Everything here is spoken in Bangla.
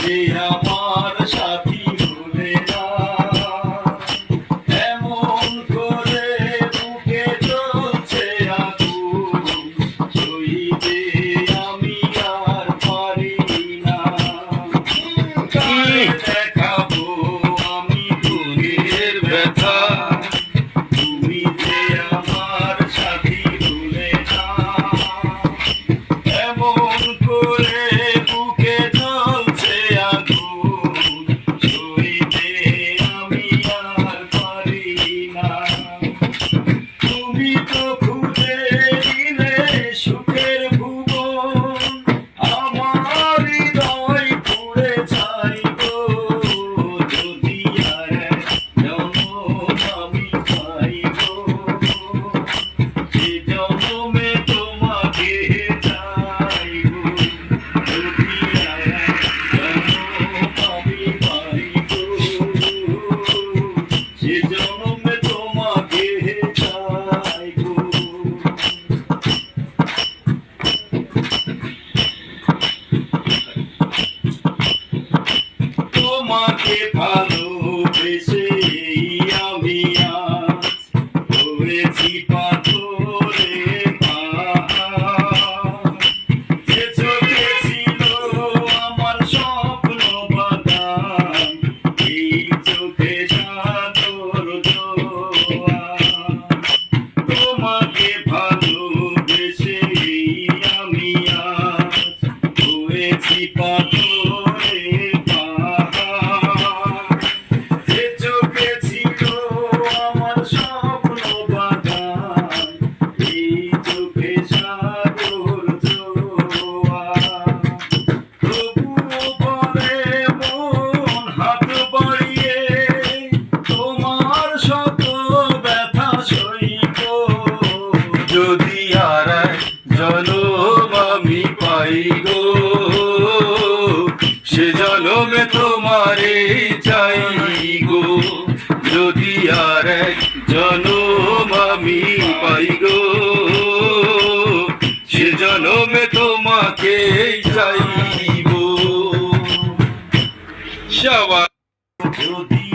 যে আমার সাথী ভুলে এমন করে বুকে চলছে আগুন, সইতে আমি আর পারি না। দেখাবো আমি দুনিয়ের ব্যথা। প্রেম তোমারে চাই গো। যদি আর এক জনম আমি পাই গো, সে জনমে তোমাকে চাইব। সবাই যদি